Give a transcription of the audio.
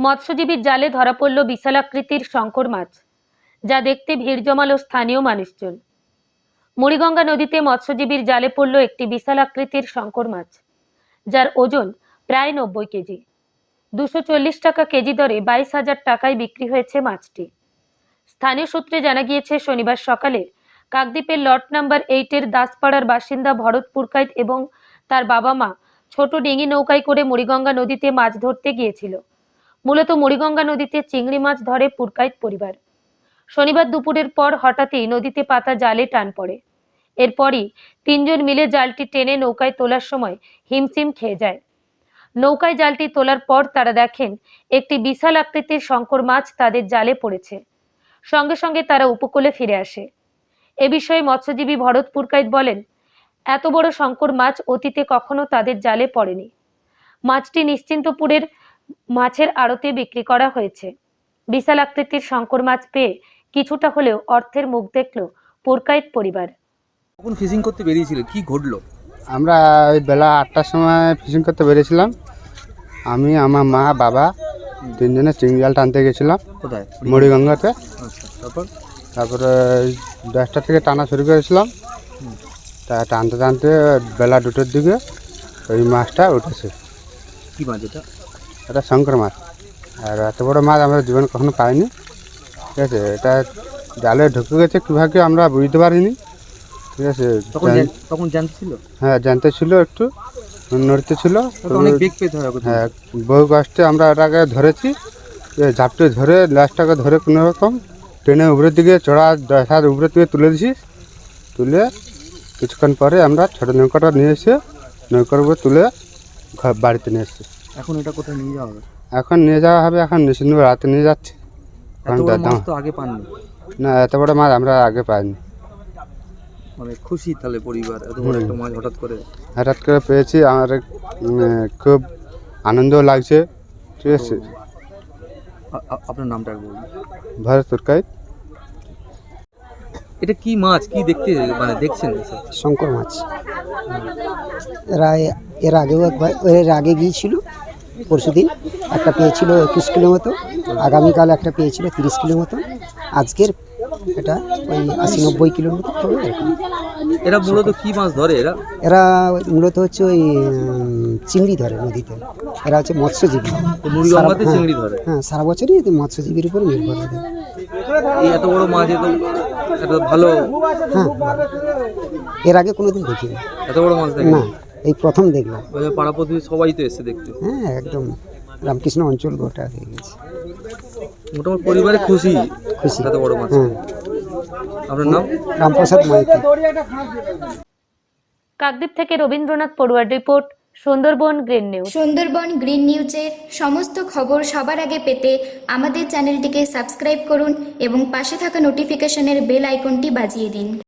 মৎস্যজীবীর জালে ধরা পড়ল বিশালাকৃতির শঙ্কর মাছ, যা দেখতে ভিড় জমালো স্থানীয় মানুষজন। মুড়িগঙ্গা নদীতে মৎস্যজীবীর জালে পড়ল একটি বিশাল আকৃতির শঙ্কর মাছ, যার ওজন প্রায় নব্বই কেজি। দুশো চল্লিশ টাকা কেজি দরে বাইশ হাজার টাকায় বিক্রি হয়েছে মাছটি। স্থানীয় সূত্রে জানা গিয়েছে, শনিবার সকালে কাকদ্বীপের লট নাম্বার এইটের দাসপাড়ার বাসিন্দা ভরত পুরকাইত এবং তার বাবা মা ছোট ডিঙি নৌকায় করে মুড়িগঙ্গা নদীতে মাছ ধরতে গিয়েছিল। মূলত মুড়িগঙ্গা নদীতে চিংড়ি মাছ ধরে পুরকাইত পরিবার। শনিবার দুপুরের পর হঠাৎই নদীতে পাতা জালে টান পড়ে। এরপরই তিনজন মিলে জালটি টেনে নৌকায় তোলার সময় হিমশিম খেয়ে যায়। নৌকায় জালটি তোলার পর তারা দেখেন, একটি বিশাল আকৃতির শঙ্কর মাছ তাদের জালে পড়েছে। সঙ্গে সঙ্গে তারা উপকূলে ফিরে আসে। এ বিষয়ে মৎস্যজীবী ভরত পুরকাইত বলেন, এত বড় শঙ্কর মাছ অতীতে কখনো তাদের জালে পড়েনি। মাছটি নিশ্চিন্তপুরের মাছের আড়তে বিক্রি করা হয়েছে। বিশাল আকৃতির শঙ্কর মাছ পেয়ে কিছুটা হলেও অর্থের মুখ দেখল পুরকাইত পরিবার। কখন ফিশিং করতে বেরিয়েছিল? কি ঘটলো? আমরা ওই বেলা আটটার সময় ফিশিং করতে বেরিয়েছিলাম। আমি আমার মা বাবা তিনজনে চিংড়ি জাল টানতে গেছিলাম কোথায়? মুড়িগঙ্গাতে। আচ্ছা তারপর? দশটা থেকে টানা শুরু করেছিলাম। তা টানতে টানতে বেলা দুটোর দিকে ওই মাছটা উঠেছে। কি মাছ এটা? এটা শঙ্কর মাছ। আর এত বড় মাছ আমরা জীবনে কখনো পাইনি। ঠিক আছে এটা জালে ঢুকে গেছে কীভাবে আমরা বুঝতে পারিনি। ঠিক আছে তখন জান- জানতে ছিল? হ্যাঁ জানতে ছিল একটু নড়তে ছিল। হ্যাঁ বহু কষ্টে আমরা ওটাকে ধরেছি। ঝাপটে ধরে লাশটাকে ধরে কোনো রকম ট্রেনে উপরের দিকে চড়া দশ হাত উপরের দিকে তুলে দিছি। তুলে কিছুক্ষণ পরে আমরা ছোটো নৌকাটা নিয়ে এসে নৌকার উপরে তুলে বাড়িতে নিয়ে এসেছি। এখন এটা কোথায় নিয়ে যাওয়া হবে? এখন নিয়ে যাওয়া হবে এখন নিশ্চিন্ত রাতে নিয়ে যাচ্ছি। এত বড় দাম। মাছ তো আগে পাননি। না এত বড় মাছ আমরা আগে পাইনি। মানে খুশি তাহলে পরিবার এত বড় একটা মাছ হঠাৎ করে। হঠাৎ করে পেয়েছি আমার খুব আনন্দ লাগছে। ঠিক আছে। আপনার নামটা বলুন। ভরত তুরকাই এটা কি মাছ? কি দেখতে মানে দেখছেন? শঙ্কর মাছ। এরা এর আগেও একবার এর আগে গিয়েছিল। পরশুদিন একটা পেয়েছিল একুশ কিলো মতো আগামীকাল একটা পেয়েছিল তিরিশ কিলো মতো। আজকের এটা ওই আশি নব্বই কিলোর মতো হবে এরকম। এরা মূলত কি মাছ ধরে এরা? এরা মূলত হচ্ছে ওই চিংড়ি ধরে নদীতে। এরা হচ্ছে মৎস্যজীবী। চিংড়ি ধরে? হ্যাঁ সারা বছরই মৎস্যজীবীর উপর নির্ভর করে। এত বড় মাছ এত এত ভালো? হ্যাঁ এর আগে কোনোদিন দেখিনি। এত বড় মাছ না। এই প্রথম দেখলাম। পাড়া প্রতিবেশী সবাই তো এসে দেখতে। হ্যাঁ একদম। রামকৃষ্ণ অঞ্চল গোটা হয়ে গেছে। মোটামুটি পরিবারে খুশি খুশি। এত বড় মাছ। হ্যাঁ। আপনার নাম? রামপ্রসাদ মাইতি কাকদ্বীপ থেকে Rabindranath পড়ুয়ার report Sundarban green news. Sundarban green নিউজের সমস্ত খবর সবার আগে পেতে আমাদের চ্যানেলটিকে সাবস্ক্রাইব করুন এবং পাশে থাকা নোটিফিকেশনের বেল আইকনটি বাজিয়ে দিন।